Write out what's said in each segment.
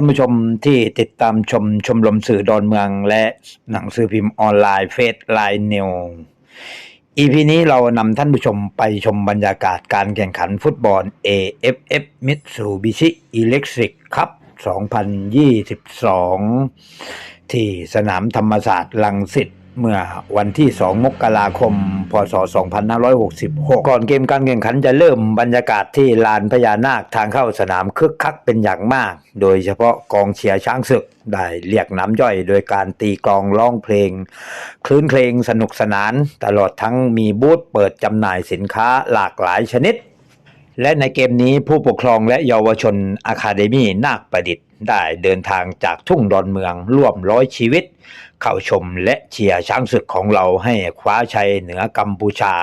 ท่านผู้ชมที่ติดตามชมชมรมสื่อดอนเมืองและหนังสือพิมพ์ออนไลน์เฟซไลน์นิวอีพีนี้เรานำท่านผู้ชมไปชมบรรยากาศการแข่งขันฟุตบอล AFF Mitsubishi Electric ครับ2022 ที่สนามธรรมศาสตร์ลังสิตเมื่อวันที่ 2 มกราคม พศ 2566 ก่อนเกมการแข่งขันจะเริ่มบรรยากาศที่ลานพญานาคทางเข้าสนามคึกคักเป็นอย่างมาก โดยเฉพาะกองเชียร์ช้างศึกได้เรียกน้ำย่อยโดยการตีกลองร้องเพลง คลื่นเพลงสนุกสนาน ตลอดทั้งมีบูธเปิดจำหน่ายสินค้าหลากหลายชนิด และในเกมนี้ผู้ปกครองและเยาวชนอะคาเดมี่นาคประดิษฐ์ ได้เดินทางจากทุ่งดอนเมืองร่วมร้อยชีวิต เข้าชมและเชียร์ช้างศึกของเราให้คว้าชัยเหนือกัมพูชา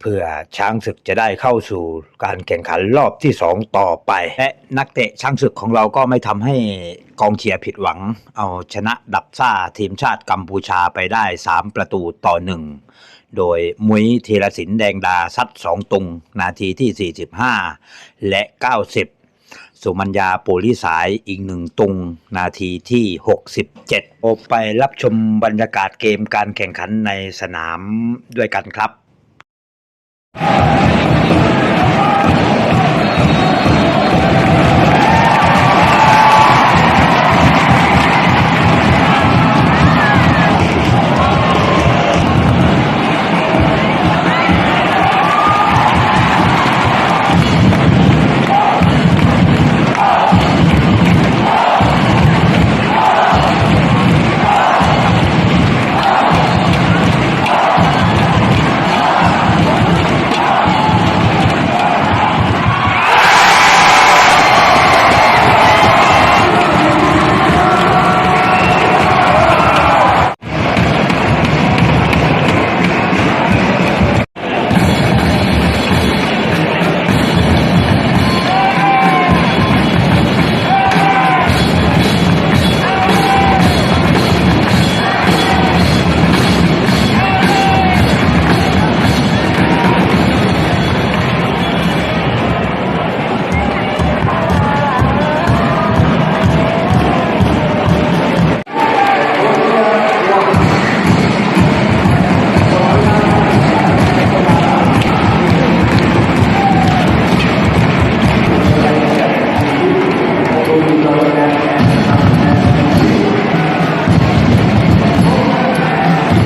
เพื่อช้างศึกจะได้เข้าสู่การแข่งขันรอบที่สองต่อไป และนักเตะช้างศึกของเราก็ไม่ทำให้กองเชียร์ผิดหวัง เอาชนะดับซ่าทีมชาติกัมพูชาไปได้ 3 ประตูต่อหนึ่งโดยมุ้ยธีรศิลป์แดงดาซัดสองตุง นาทีที่ 45 และ 90 สุมัญญาปุริสายอีกหนึ่งตุงนาทีที่ 67โอไปรับชมบรรยากาศเกมการแข่งขันในสนามด้วยกันครับ